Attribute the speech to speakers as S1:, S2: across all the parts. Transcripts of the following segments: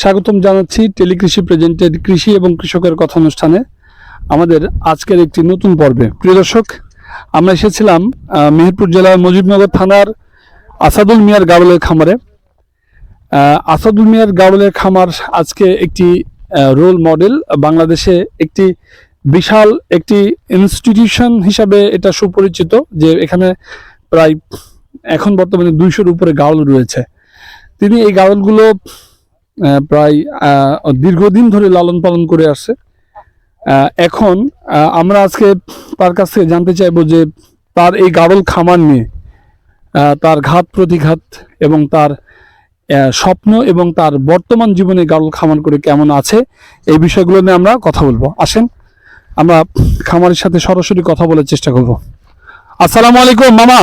S1: স্বাগতম জানাচ্ছি টেলিকৃষি প্রেজেন্টেড কৃষি এবং কৃষকের কথা অনুষ্ঠানে আমাদের আজকের একটি নতুন পর্বে। প্রিয় দর্শক আমরা এসেছিলাম মেহেরপুর জেলার মুজিবনগর থানার আসাদুল মিয়ার গাড়লের খামারে। আসাদুল মিয়ার গাড়লের খামার আজকে একটি রোল মডেল বাংলাদেশে একটি বিশাল একটি ইনস্টিটিউশন হিসাবে এটা সুপরিচিত যে এখানে প্রায় এখন বর্তমানে দুইশোর উপরে গাড়ল রয়েছে। তিনি এই গাড়লগুলো আহ, প্রায় দীর্ঘদিন ধরে লালন পালন করে আসছে। এখন আমরা আজকে তার কাছ থেকে জানতে চাইব যে তার এই গাড়ল খামার নিয়ে তার ঘাত প্রতিঘাত এবং তার স্বপ্ন এবং তার বর্তমান জীবনে গাড়ল খামার করে কেমন আছে, এই বিষয়গুলো নিয়ে আমরা কথা বলব। আসেন, আমরা খামারের সাথে সরাসরি কথা বলার চেষ্টা করব। আসসালামু আলাইকুম, মামা।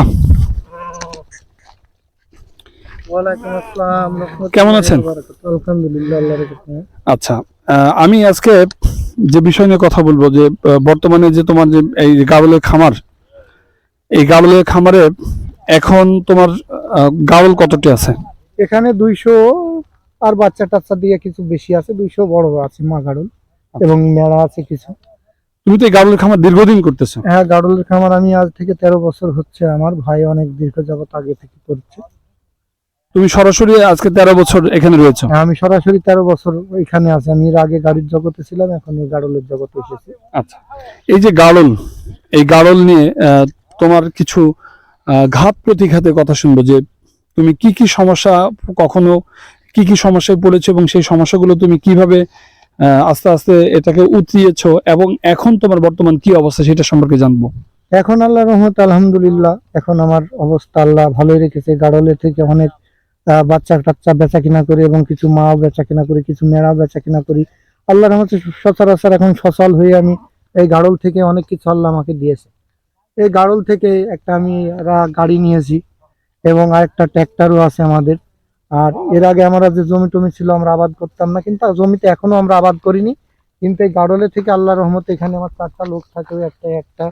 S2: ওয়ালাইকুম আসসালাম
S1: কেমন আছেন?
S2: আলহামদুলিল্লাহ আল্লাহর
S1: আচ্ছা আমি আজকে যে বিষয় নিয়ে কথা বলব যে বর্তমানে যে তোমার যে এই গাবলের খামার এই গাবলের খামারে এখন তোমার গাবল কতটি আছে?
S2: এখানে দুইশো আর বাচ্চা টাচ্চা দিয়ে কিছু বেশি আছে দুইশো বড় আছে মা গাড়ল এবং মেলা আছে কিছু।
S1: তুমি তো এই খামার দীর্ঘদিন করতেছো।
S2: হ্যাঁ গাড়লের খামার আমি আজ থেকে তেরো বছর হচ্ছে আমার ভাই অনেক দীর্ঘ যাবত আগে থেকে করছে।
S1: তুমি সরাসরি আজকে তেরো বছর এখানে রয়েছো?
S2: হ্যাঁ, আমি সরাসরি তেরো বছর এখানে আছি। আমি এর আগে গাড়ির জগতে ছিলাম এখন এই গাড়লের জগতে এসেছি।
S1: আচ্ছা। এই যে গাড়ল এই গাড়ল নিয়ে তোমার কিছু ঘাত প্রতিঘাতের কথা শুনব যে তুমি কি কি সমস্যা কখনো কি কি সমস্যায় পড়েছো এবং সেই সমস্যাগুলো তুমি কীভাবে আস্তে আস্তে এটাকে উতরিয়েছো এবং এখন তোমার বর্তমান কি অবস্থা সেটা সম্পর্কে জানব।
S2: এখন আল্লাহ রহমত আলহামদুলিল্লাহ এখন আমার অবস্থা আল্লাহ ভালোই রেখেছে। গাড়লে থেকে অনেক বাচ্চা টাচ্চা বেচা কিনা করি এবং কিছু মা বেচা কিনা করি, কিছু মেয়েরা বেচা কিনা করি। আল্লাহ রহমতে সচরাচর এখন সচল হয়ে আমি এই গাড়ল থেকে অনেক কিছু আল্লাহ আমাকে দিয়েছে। এই গাড়ল থেকে একটা আমি গাড়ি নিয়েছি এবং আরেকটা ট্র্যাক্টরও আছে আমাদের। আর এর আগে আমরা যে জমি টমি ছিল আমরা আবাদ করতাম না, কিন্তু জমিতে এখনও আমরা আবাদ করিনি। কিন্তু এই গাড়লে থেকে আল্লাহ রহমতে এখানে আমার চারটা লোক থাকে একটা একটা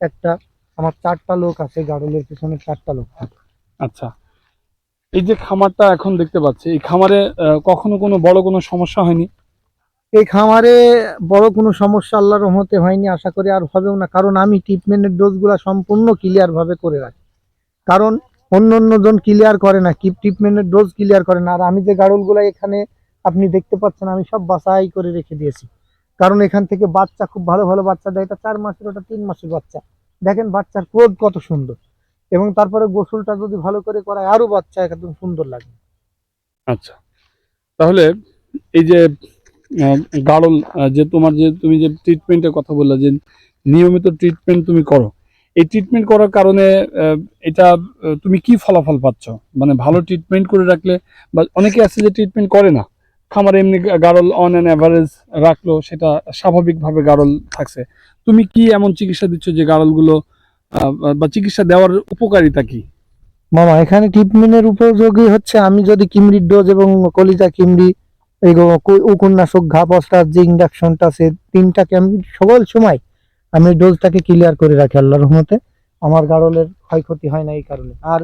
S2: একটা, আমার চারটা লোক আছে, গাড়লের পিছনে চারটা লোক থাকে।
S1: আচ্ছা। এই যে খামারটা এখন দেখতে পাচ্ছি, এই খামারে কখনো কোনো বড় কোনো সমস্যা হয়নি?
S2: এই খামারে বড় কোনো সমস্যা আল্লাহর রহমতে হয়নি, আশা করি আর হবেও না। কারণ আমি ট্রিটমেন্টের ডোজগুলো সম্পূর্ণ ক্লিয়ার ভাবে করে রাখি। কারণ অন্য অন্য জন ক্লিয়ার করে না, কি ট্রিটমেন্টের ডোজ ক্লিয়ার করে না। আর আমি যে গাড়লগুলো এখানে আপনি দেখতে পাচ্ছেন, আমি সব বাছাই করে রেখে দিয়েছি। কারণ এখান থেকে বাচ্চা, খুব ভালো ভালো বাচ্চা দেয়। এটা চার মাসের, ওটা তিন মাসের বাচ্চা। দেখেন বাচ্চার ক্রোধ কত সুন্দর। এবং তারপরে গোসলটা যদি ভালো করে করায় আরও বাচ্চা একদম সুন্দর লাগে
S1: আচ্ছা। তাহলে এই যে গাড়ল যে তোমার যে, তুমি যে ট্রিটমেন্টের কথা বললে যে নিয়মিত ট্রিটমেন্ট তুমি করো, এই ট্রিটমেন্ট করার কারণে এটা তুমি কি ফলাফল পাচ্ছ? মানে ভালো ট্রিটমেন্ট করে রাখলে বা অনেকে আছে যে ট্রিটমেন্ট করে না, খামারে এমনি গাড়ল অন অ্যান অ্যাভারেজ রাখল, সেটা স্বাভাবিকভাবে গাড়ল থাকছে। তুমি কি এমন চিকিৎসা দিচ্ছ যে গাড়লগুলো বা চিকিৎসা দেওয়ার উপকারিতা কি?
S2: মামা, এখানে ট্রিটমেন্টের উপযোগী হচ্ছে আমি যদি কিমরির ডোজ এবং কলিজা কিমরি, এই উপন্যাসক ঘা যে ইন্ডাকশনটা সে তিনটাকে আমি সকল সময় আমি ডোজটাকে ক্লিয়ার করে রাখি আল্লাহর রহমতে। আমার গাড়লের ক্ষয়ক্ষতি হয় না এই কারণে। আর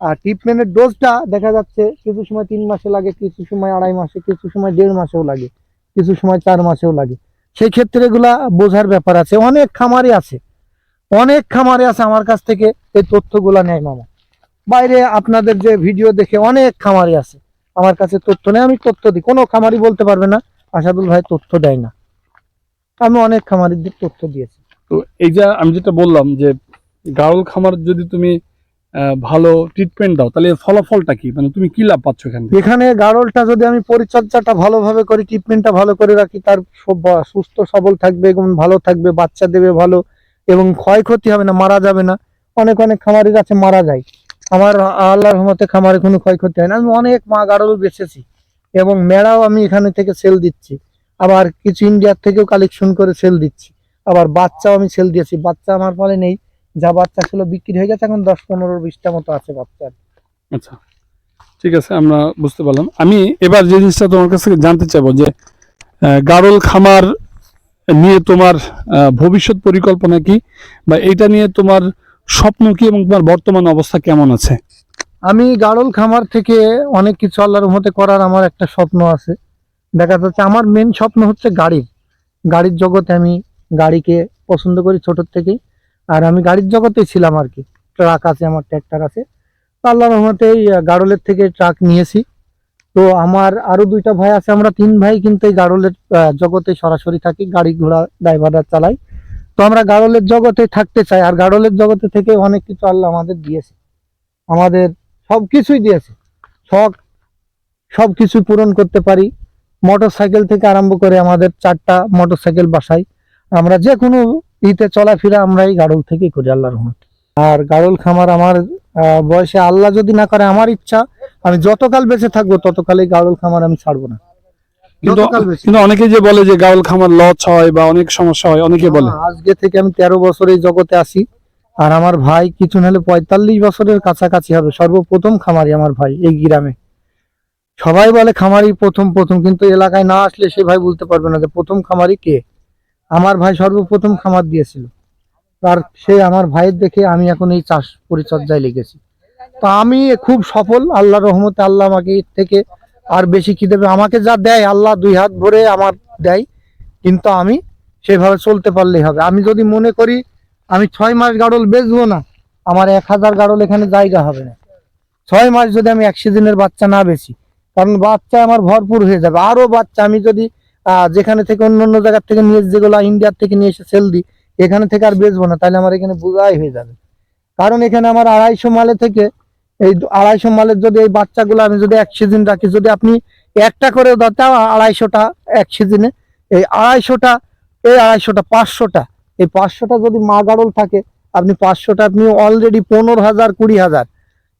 S2: আর ট্রিটমেন্টের ডোজটা দেখা যাচ্ছে কিছু সময় তিন মাসে লাগে, কিছু সময় আড়াই মাসে, কিছু সময় দেড় মাসেও লাগে, কিছু সময় চার মাসেও লাগে। সেই ক্ষেত্রে এগুলা বোঝার ব্যাপার আছে। অনেক খামারে আছে অনেক খামারে আছে আমার কাছ থেকে এই তথ্যগুলা নেয় মামা। বাইরে আপনাদের যে ভিডিও দেখে অনেক খামারি আছে আমার কাছে তথ্য নেই আমি তথ্য দিই। কোনো খামারি বলতে পারবে না আসাদুল ভাই তথ্য দেয় না। আমি অনেক খামারিদের তথ্য দিয়েছি।
S1: তো এই যে আমি যেটা বললাম যে গাড়ল খামার যদি তুমি ভালো ট্রিটমেন্ট দাও তাহলে ফলাফলটা কি? মানে তুমি কি লাভ পাচ্ছ এখান
S2: এখানে গাড়লটা যদি আমি পরিচর্যাটা ভালোভাবে করি ট্রিটমেন্টটা ভালো করে রাখি তার সব- সুস্থ সবল থাকবে এবং ভালো থাকবে বাচ্চা দেবে ভালো এবং ক্ষয়ক্ষতি হবে না, মারা যাবে না। অনেক অনেক খামারির আছে মারা যায়। আমার আল্লাহর রহমতে খামারে কোনো ক্ষয়ক্ষতি হয় না। আমি অনেক মা গাড়ল বেচেছি এবং মেড়াও আমি এখানে থেকে সেল দিচ্ছি। আবার কিছু ইন্ডিয়ার থেকেও কালেকশন করে সেল দিচ্ছি। আবার বাচ্চাও আমি সেল দিয়েছি। বাচ্চা আমার ফলে নেই। যা বাচ্চা ছিল বিক্রি হয়ে গেছে, এখন দশ, পনেরো, বিশটা মতো আছে বাচ্চা
S1: আচ্ছা ঠিক আছে, আমরা বুঝতে পারলাম। আমি এবার যে জিনিসটা তোমার কাছ থেকে জানতে চাইব যে গাড়ল খামার নিয়ে তোমার ভবিষ্যৎ পরিকল্পনা কি? বা এটা নিয়ে তোমার স্বপ্ন কি এবং তোমার বর্তমান অবস্থা কেমন আছে?
S2: আমি গাড়ল খামার থেকে অনেক কিছু আল্লাহর মতে করার আমার একটা স্বপ্ন আছে। দেখা যাচ্ছে আমার মেন স্বপ্ন হচ্ছে গাড়ির। গাড়ির জগতে আমি গাড়িকে পছন্দ করি ছোটোর থেকেই। আর আমি গাড়ির জগতে ছিলাম আর কি। ট্রাক আছে, আমার ট্র্যাক্টর আছে। আল্লাহ রহমতে এই গাড়লের থেকে ট্রাক নিয়েছি। তো আমার আরও দুইটা ভাই আছে, আমরা তিন ভাই কিন্তু এই গাড়লের জগতে সরাসরি থাকি, গাড়ি ঘোড়া ড্রাইভাররা চালাই। তো আমরা গাড়লের জগতে থাকতে চাই, আর গাড়লের জগতে থেকে অনেক কিছু আল্লাহ আমাদের দিয়েছে। আমাদের সব কিছুই দিয়েছে। শখ, সব কিছু পূরণ করতে পারি। মোটর সাইকেল থেকে আরম্ভ করে আমাদের চারটা মোটর সাইকেল বাসাই আমরা যে কোনো ইতে চলাফেরা আমরা এই গাড়ল থেকেই করি, আল্লাহর রহমত। আর গাড়ল খামার আমার বয়সে আল্লাহ যদি না করে, আমার ইচ্ছা আমি যতকাল বেঁচে থাকব ততকাল এই গাড়ল খামার আমি ছাড়বো না।
S1: কিন্তু কিন্তু অনেকে যে বলে যে গাউল খামার লস হয় বা অনেক সমস্যা হয় অনেকে বলে।
S2: আজকে থেকে আমি তেরো বছর এই জগতে আছি আর আমার ভাই কিছু নাহলে পঁয়তাল্লিশ বছরের কাছাকাছি হবে সর্বপ্রথম খামারি আমার ভাই এই গ্রামে। সবাই বলে খামারি প্রথম প্রথম কিন্তু এলাকায় না আসলে সে ভাই বলতে পারবে না যে প্রথম খামারি কে। আমার ভাই সর্বপ্রথম খামার দিয়েছিল। আর সে আমার ভাইয়ের দেখে আমি এখন এই চাষ পরিচর্যায় লেগেছি। তো আমি খুব সফল, আল্লাহ রহমতে আল্লাহ আমাকে এর থেকে আর বেশি কি দেবে? আমাকে যা দেয় আল্লাহ দুই হাত ভরে আমার দেয়, কিন্তু আমি সেভাবে চলতে পারলেই হবে। আমি যদি মনে করি আমি ছয় মাস গাড়ল বেচবো না, আমার এক হাজার গাড়ল এখানে জায়গা হবে না। ছয় মাস যদি আমি এক সিজনের বাচ্চা না বেচি, কারণ বাচ্চা আমার ভরপুর হয়ে যাবে। আরও বাচ্চা আমি যদি যেখানে থেকে অন্য অন্য জায়গার থেকে নিয়ে যেগুলো ইন্ডিয়ার থেকে নিয়ে এসে সেল দিই, এখানে থেকে আর বেচবো না, তাহলে আমার এখানে বোঝাই হয়ে যাবে। কারণ এখানে আমার আড়াইশো মালে থেকে এই আড়াইশো মালের যদি এই বাচ্চাগুলো আমি যদি এক সিজন রাখি, যদি আপনি একটা করে দাও আড়াইশোটা এক সিজনে এই আড়াইশোটা এই আড়াইশোটা, পাঁচশোটা, এই পাঁচশোটা যদি মা গাড়ল থাকে, আপনি পাঁচশোটা, আপনি অলরেডি পনেরো হাজার, কুড়ি হাজার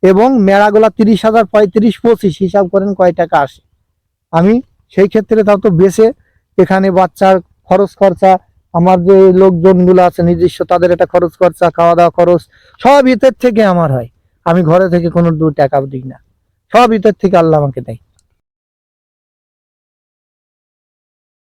S2: এবং মেড়াগুলা তিরিশ হাজার, পঁয়ত্রিশ, পঁচিশ, হিসাব করেন কয় টাকা আসে। আমি সেই ক্ষেত্রে তাও তো বেছে এখানে বাচ্চার খরচ খরচা, আমার যে লোকজনগুলো আছে নিজস্ব তাদের একটা খরচ খরচা, খাওয়া দাওয়া খরচ, সব ইতের থেকে আমার হয়। আমি ঘরে থেকে কোনো দু টাকা দিই না। সব ভিতর থেকে আল্লাহ আমাকে দেয়।